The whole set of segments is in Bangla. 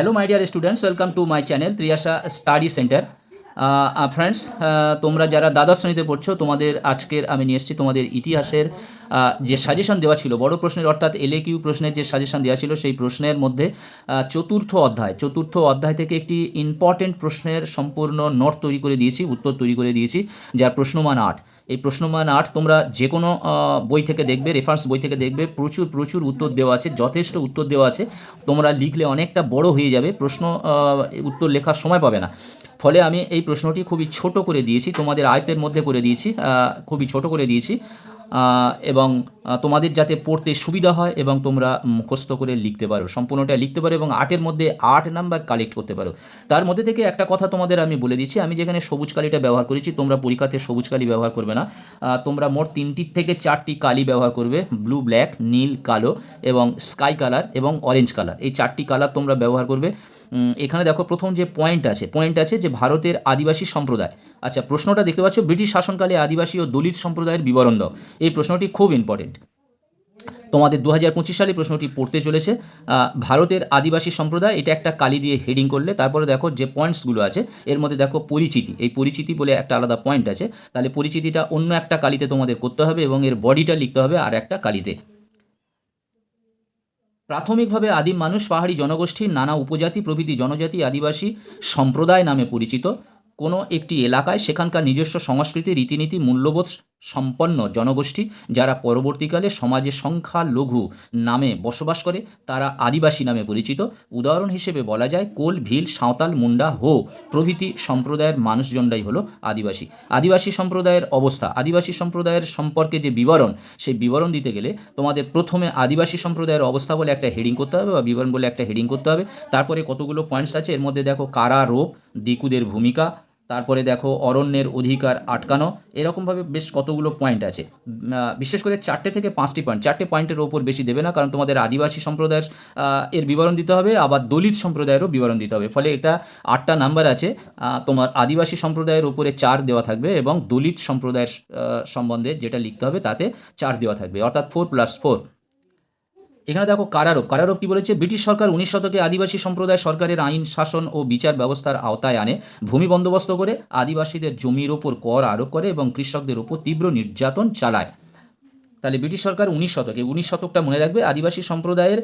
Hello my dear students welcome to my channel Triyasha study centre friends তোমরা যারা দ্বাদশ শ্রেণীতে পড়ছো, তোমাদের আজকের আমি নিয়ে এসেছি তোমাদের ইতিহাসের যে সাজেশন দেওয়া ছিল, বড় প্রশ্নের, অর্থাৎ এলএ কিউ প্রশ্নের যে সাজেশন দেওয়া ছিল, সেই প্রশ্নের মধ্যে চতুর্থ অধ্যায় চতুর্থ অধ্যায় থেকে একটি ইম্পর্টেন্ট প্রশ্নের সম্পূর্ণ নোট তৈরি করে দিয়েছি, উত্তর তৈরি করে দিয়েছি, যার প্রশ্নমান আট। এই প্রশ্নমান আট তোমরা যে কোনো বই থেকে দেখবে রেফারেন্স বই থেকে দেখবে, প্রচুর প্রচুর উত্তর দেওয়া আছে, যথেষ্ট উত্তর দেওয়া আছে। তোমরা লিখলে অনেকটা বড় হয়ে যাবে, প্রশ্ন উত্তর লেখার সময় পাবে না। ফলে আমি এই প্রশ্নটি খুবই ছোট করে দিয়েছি, তোমাদের আয়তের মধ্যে করে দিয়েছি খুবই ছোট করে দিয়েছি। এবং তোমাদের যাতে পড়তে সুবিধা হয় এবং তোমরা মুখস্থ করে লিখতে পারো। সম্পূর্ণটা লিখতে পারো এবং আটের মধ্যে আট নাম্বার কালেক্ট করতে পারো। তার মধ্যে থেকে একটা কথা তোমাদের আমি বলে দিচ্ছি। আমি যেখানে সবুজ কালিটা ব্যবহার করেছি, তোমরা পরীক্ষাতে সবুজ কালি ব্যবহার করবে না। তোমরা মোট তিনটি থেকে চারটি কালি ব্যবহার করবে। ব্লু, ব্ল্যাক, নীল, কালো এবং স্কাই কালার এবং অরেঞ্জ কালার। এই চারটি কালার তোমরা ব্যবহার করবে। এখানে দেখো প্রথম যে পয়েন্ট আছে পয়েন্ট আছে যে ভারতের আদিবাসী সম্প্রদায়। আচ্ছা প্রশ্নটা দেখতে পাচ্ছ, ব্রিটিশ শাসনকালে আদিবাসী ও দলিত সম্প্রদায়ের বিবরণ দাও। এই প্রশ্নটি খুব ইম্পর্টেন্ট তোমাদের দু হাজার পঁচিশ সালে প্রশ্নটি পড়তে চলেছে ভারতের আদিবাসী সম্প্রদায়, এটা একটা কালি দিয়ে হেডিং করলে, তারপরে দেখো যে পয়েন্টসগুলো আছে, এর মধ্যে দেখো পরিচিতি। এই পরিচিতি বলে একটা আলাদা পয়েন্ট আছে, তাহলে পরিচিতিটা অন্য একটা কালিতে তোমাদের করতে হবে এবং এর বডিটা লিখতে হবে আর একটা কালিতে। প্রাথমিকভাবে আদিম মানুষ পাহাড়ি জনগোষ্ঠীর নানা উপজাতি প্রভৃতি জনজাতি আদিবাসী সম্প্রদায় নামে পরিচিত। কোনো একটি এলাকায় সেখানকার নিজস্ব সংস্কৃতি, রীতিনীতি, মূল্যবোধ সম্পন্ন জনগোষ্ঠী যারা পরবর্তীকালে সমাজে সংখ্যালঘু নামে বসবাস করে, তারা আদিবাসী নামে পরিচিত। উদাহরণ হিসেবে বলা যায়, কোল, ভিল, সাঁওতাল, মুন্ডা, হো প্রভৃতি সম্প্রদায়ের মানুষজনরাই হলো আদিবাসী। আদিবাসী সম্প্রদায়ের অবস্থা, আদিবাসী সম্প্রদায়ের সম্পর্কে যে বিবরণ, সেই বিবরণ দিতে গেলে তোমাদের প্রথমে আদিবাসী সম্প্রদায়ের অবস্থা বলে একটা হেডিং করতে হবে বা বিবরণ বলে একটা হেডিং করতে হবে। তারপরে কতগুলো পয়েন্টস আছে? এর মধ্যে দেখো, কারা, রোপ, দিকুদের ভূমিকা তারপরে দেখো অরণ্যের অধিকার আটকানো, এরকমভাবে বেশ কতগুলো পয়েন্ট আছে। বিশেষ করে চারটে থেকে পাঁচটি পয়েন্ট চারটে পয়েন্টের ওপর বেশি দেবে না, কারণ তোমাদের আদিবাসী সম্প্রদায়ের এর বিবরণ দিতে হবে, আবার দলিত সম্প্রদায়েরও বিবরণ দিতে হবে। ফলে এটা আটটা নাম্বার আছে তোমার আদিবাসী সম্প্রদায়ের ওপরে চার দেওয়া থাকবে এবং দলিত সম্প্রদায়ের সম্বন্ধে যেটা লিখতে হবে তাতে চার দেওয়া থাকবে, অর্থাৎ ফোর প্লাস ফোর এখানে দেখো কারারোপ। কারারোপ কি বলেছে? ব্রিটিশ সরকার উনিশ শতকে আদিবাসী সম্প্রদায় সরকারের আইন, শাসন ও বিচার ব্যবস্থার আওতায় আনে, ভূমি বন্দোবস্ত করে, আদিবাসীদের জমির ওপর কর আরোপ করে এবং কৃষকদের ওপর তীব্র নির্যাতন চালায়। তাহলে ব্রিটিশ সরকার উনিশ শতকে উনিশ শতকটা মনে রাখবে, আদিবাসী সম্প্রদায়ের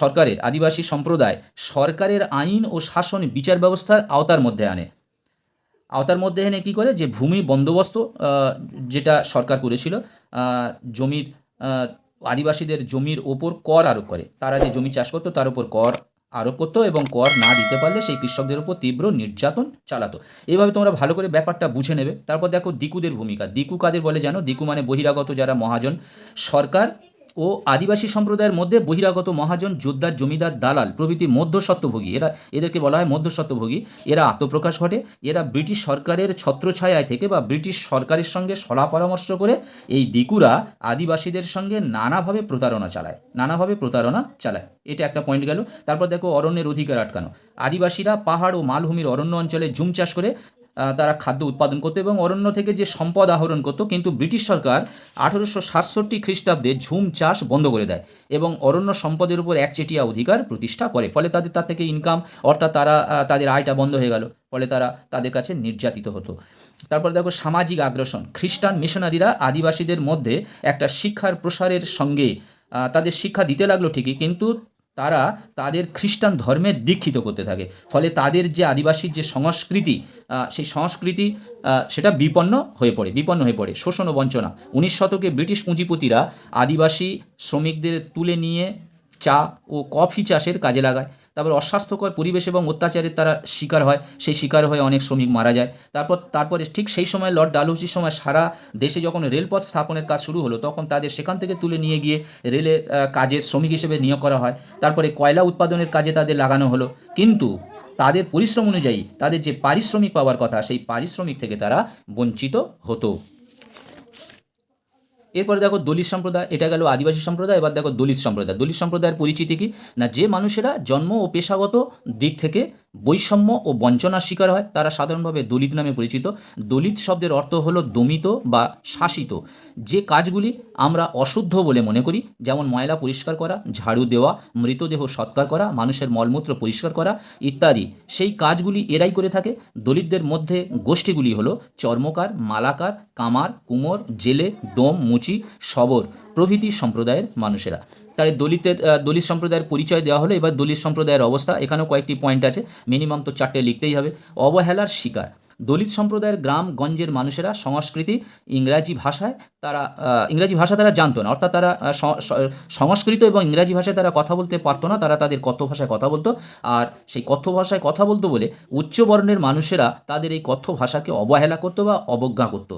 সরকারের, আদিবাসী সম্প্রদায় সরকারের আইন ও শাসন বিচার ব্যবস্থার আওতার মধ্যে আনে। আওতার মধ্যে এনে কী করে? যে ভূমি বন্দোবস্ত যেটা সরকার করেছিল জমির আদিবাসীদের জমির ওপর কর আরোপ করে। তারা যে জমি চাষ করতো, তার উপর কর আরোপ করতো এবং কর না দিতে পারলে সেই কৃষকদের উপর তীব্র নির্যাতন চালাতো। এইভাবে তোমরা ভালো করে ব্যাপারটা বুঝে নেবে। তারপর দেখো দিকুদের ভূমিকা। দিকু কাদের বলে জানো? দিকু মানে বহিরাগত যারা মহাজন। সরকার ও আদিবাসী সম্প্রদায়ের মধ্যে বহিরাগত মহাজন যোদ্ধার জমিদার, দালাল প্রভৃতি মধ্যস্বত্বভোগী। এরা, এদেরকে বলা হয় মধ্যস্বত্বভোগী। এরা আত্মপ্রকাশ ঘটে। এরা ব্রিটিশ সরকারের ছত্রছায়ায় থেকে বা ব্রিটিশ সরকারের সঙ্গে সলা পরামর্শ করে এই দিকুরা আদিবাসীদের সঙ্গে নানাভাবে প্রতারণা চালায়। নানাভাবে প্রতারণা চালায়। এটা একটা পয়েন্ট গেল। তারপর দেখো অরণ্যের অধিকার আটকানো। আদিবাসীরা পাহাড় ও মালভূমির অরণ্য অঞ্চলে জুম চাষ করে তারা খাদ্য উৎপাদন করতো এবং অরণ্য থেকে যে সম্পদ আহরণ করতো, কিন্তু ব্রিটিশ সরকার আঠেরোশো সাতষট্টি খ্রিস্টাব্দে ঝুম চাষ বন্ধ করে দেয় এবং অরণ্য সম্পদের উপর একচেটিয়া অধিকার প্রতিষ্ঠা করে। ফলে তাদের তার থেকে ইনকাম অর্থাৎ তারা তাদের আয়টা বন্ধ হয়ে গেল। ফলে তারা তাদের কাছে নির্যাতিত হতো। তারপর দেখো, সামাজিক আগ্রাসন। খ্রিস্টান মিশনারিরা আদিবাসীদের মধ্যে একটা শিক্ষার প্রসারের সঙ্গে তাদের শিক্ষা দিতে লাগল ঠিকই, কিন্তু তারা তাদের খ্রিস্টান ধর্মে দীক্ষিত করতে থাকে। ফলে তাদের যে আদিবাসীর যে সংস্কৃতি সেই সংস্কৃতি সেটা বিপন্ন হয়ে পড়ে, বিপন্ন হয়ে পড়ে। শোষণ ও বঞ্চনা। উনিশ শতকে ব্রিটিশ পুঁজিপতিরা আদিবাসী শ্রমিকদের তুলে নিয়ে চা ও কফি চাষের কাজে লাগায়। তারপর অস্বাস্থ্যকর পরিবেশ এবং অত্যাচারের তারা শিকার হয়। সেই শিকার হয়ে অনেক শ্রমিক মারা যায়। তারপর, তারপরে ঠিক সেই সময় লর্ড ডালহৌসির সময় সারা দেশে যখন রেলপথ স্থাপনের কাজ শুরু হলো, তখন তাদের সেখান থেকে তুলে নিয়ে গিয়ে রেলের কাজের শ্রমিক হিসেবে নিয়োগ করা হয়। তারপরে কয়লা উৎপাদনের কাজে তাদের লাগানো হলো। কিন্তু তাদের পরিশ্রম অনুযায়ী তাদের যে পারিশ্রমিক পাওয়ার কথা, সেই পারিশ্রমিক থেকে তারা বঞ্চিত হতো। এরপরে দেখো দলিত সম্প্রদায়, এটা গেল আদিবাসী সম্প্রদায়, এবার দেখো দলিত সম্প্রদায়। দলিত সম্প্রদায়ের পরিচিতি কি? না, যে মানুষেরা জন্ম ও পেশাগত দিক থেকে বৈষম্য ও বঞ্চনার শিকার হয়, তারা সাধারণভাবে দলিত নামে পরিচিত। দলিত শব্দের অর্থ হলো দমিত বা শাসিত। যে কাজগুলি আমরা অশুদ্ধ বলে মনে করি, যেমন ময়লা পরিষ্কার করা, ঝাড়ু দেওয়া, মৃতদেহ সৎকার করা, মানুষের মলমূত্র পরিষ্কার করা ইত্যাদি, সেই কাজগুলি এরাই করে থাকে। দলিতদের মধ্যে গোষ্ঠীগুলি হলো চর্মকার, মালাকার, কামার, কুমোর, জেলে ডোম মুচি শবর প্রভৃতি সম্প্রদায়ের মানুষেরা। তাহলে দলিতের দলিত সম্প্রদায়ের পরিচয় দেওয়া হলো, এবার দলিত সম্প্রদায়ের অবস্থা, এখানেও কয়েকটি পয়েন্ট আছে মিনিমাম তো চারটে লিখতেই হবে। অবহেলার শিকার। দলিত সম্প্রদায়ের গ্রাম গঞ্জের মানুষেরা সংস্কৃতি ইংরাজি ভাষায় তারা ইংরাজি ভাষা তারা জানতো না, অর্থাৎ তারা সংস্কৃত এবং ইংরাজি ভাষায় তারা কথা বলতে পারতো না, তারা তাদের কথ্য ভাষায় কথা বলতো। আর সেই কথ্য ভাষায় কথা বলতো বলে উচ্চ বর্ণের মানুষেরা তাদের এই কথ্য ভাষাকে অবহেলা করতো বা অবজ্ঞা করতো।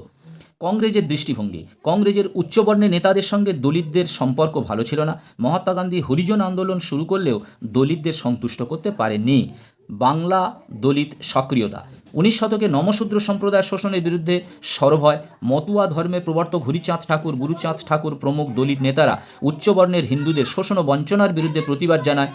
কংগ্রেসের দৃষ্টিভঙ্গি। কংগ্রেসের উচ্চবর্ণের নেতাদের সঙ্গে দলিতদের সম্পর্ক ভালো ছিল না। মহাত্মা গান্ধী হরিজন আন্দোলন শুরু করলেও দলিতদের সন্তুষ্ট করতে পারেননি। বাংলা দলিত সক্রিয়তা। উনিশ শতকে নমশূদ্র সম্প্রদায় শোষণের বিরুদ্ধে সরব হয়। মতুয়া ধর্মের প্রবর্তক হরিচাঁদ ঠাকুর, গুরুচাঁদ ঠাকুর প্রমুখ দলিত নেতারা উচ্চবর্ণের হিন্দুদের শোষণ ও বঞ্চনার বিরুদ্ধে প্রতিবাদ জানায়।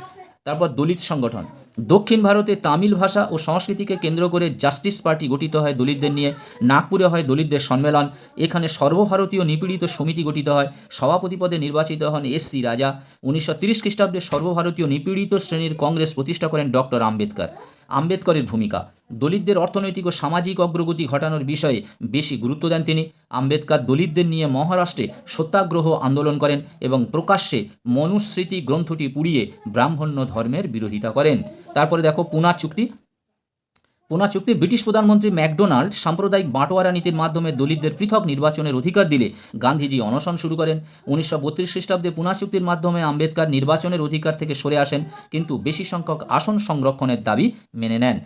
তারপর দলিত সংগঠন। দক্ষিণ ভারতে তামিল ভাষা ও সংস্কৃতিকে কেন্দ্র করে জাস্টিস পার্টি গঠিত হয় দলিতদের নিয়ে। নাগপুরে হয় দলিতদের সম্মেলন। এখানে সর্বভারতীয় নিপীড়িত সমিতি গঠিত হয়। সভাপতি পদে নির্বাচিত হন এস সি রাজা। উনিশশো তিরিশ খ্রিস্টাব্দে সর্বভারতীয় নিপীড়িত শ্রেণির কংগ্রেস প্রতিষ্ঠা করেন ডক্টর আম্বেদকর। আম্বেদকরের ভূমিকা। দলিতদের অর্থনৈতিক ও সামাজিক অগ্রগতি ঘটানোর বিষয়ে বেশি গুরুত্ব দেন তিনি। আম্বেদকর দলিতদের নিয়ে মহারাষ্ট্রে সত্যাগ্রহ আন্দোলন করেন এবং প্রকাশ্যে মনুস্মৃতি গ্রন্থটি পুড়িয়ে ব্রাহ্মণ্য ধর্মের বিরোধিতা করেন। তারপরে দেখো পুনা চুক্তি। পুনা চুক্তি ব্রিটিশ প্রধানমন্ত্রী ম্যাকডোনাল্ড সাম্প্রদায়িক বাঁটোয়ারা নীতির মাধ্যমে দলিতদের পৃথক নির্বাচনের অধিকার দিলে গান্ধীজি অনশন শুরু করেন। উনিশশো বত্রিশ খ্রিস্টাব্দে পুনা চুক্তির মাধ্যমে আম্বেদকর নির্বাচনের অধিকার থেকে সরে আসেন, কিন্তু বেশি সংখ্যক আসন সংরক্ষণের দাবি মেনে নেন।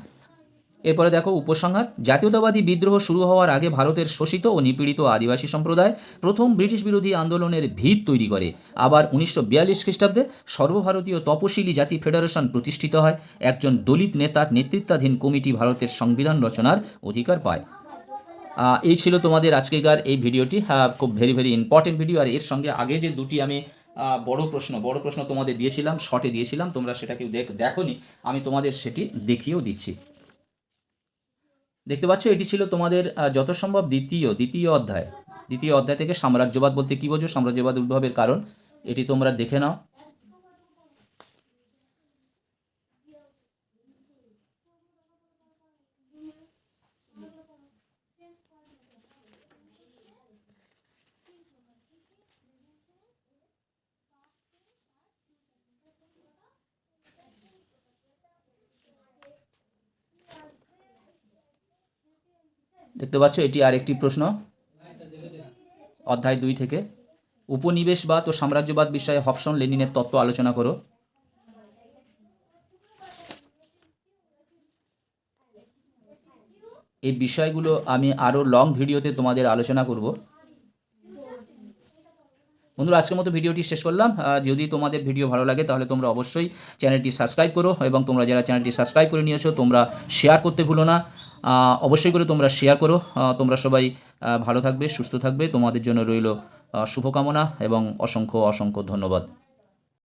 এরপরে দেখো উপসংহার, জাতীয়তাবাদী বিদ্রোহ শুরু হওয়ার আগে ভারতের শোষিত ও নিপীড়িত আদিবাসী সম্প্রদায় প্রথম ব্রিটিশ বিরোধী আন্দোলনের ভিত তৈরি করে। আবার উনিশশো বিয়াল্লিশ খ্রিস্টাব্দে সর্বভারতীয় তপশিলি জাতি ফেডারেশন প্রতিষ্ঠিত হয়। একজন দলিত নেতার নেতৃত্বাধীন কমিটি ভারতের সংবিধান রচনার অধিকার পায়। এই ছিল তোমাদের আজকেকার এই ভিডিওটি। হ্যাঁ খুব ভেরি ভেরি ইম্পর্টেন্ট ভিডিও আর এর সঙ্গে আগে যে দুটি আমি বড় প্রশ্ন বড় প্রশ্ন তোমাদের দিয়েছিলাম শর্টে দিয়েছিলাম, তোমরা সেটা কেউ দেখ, দেখোনি। আমি তোমাদের সেটি দেখিয়েও দিচ্ছি। দেখতে পাচ্ছ, এটি ছিল তোমাদের যত সম্ভব দ্বিতীয় দ্বিতীয় অধ্যায়। দ্বিতীয় অধ্যায় থেকে সাম্রাজ্যবাদ বলতে কী বোঝো? সাম্রাজ্যবাদ উদ্ভবের কারণ। এটি তোমরা দেখে নাও। দেখতে পাচ্ছ, এটি আরেকটি প্রশ্ন। অধ্যায় দুই থেকে। উপনিবেশবাদ ও সাম্রাজ্যবাদ বিষয়ে হফসন লেনিনের তত্ত্ব আলোচনা করো। এই বিষয়গুলো আমি আরও লং ভিডিওতে তোমাদের আলোচনা করব। বন্ধুরা, আজকের মতো ভিডিওটি শেষ করলাম। যদি তোমাদের ভিডিও ভালো লাগে, তাহলে তোমরা অবশ্যই চ্যানেলটি সাবস্ক্রাইব করো এবং তোমরা যারা চ্যানেলটি সাবস্ক্রাইব করে নিয়েছো, তোমরা শেয়ার করতে ভুলো না। অবশ্যই করে তোমরা শেয়ার করো। তোমরা সবাই ভালো থাকবে, সুস্থ থাকবে। তোমাদের জন্য রইল শুভকামনা এবং অসংখ্য অসংখ্য ধন্যবাদ।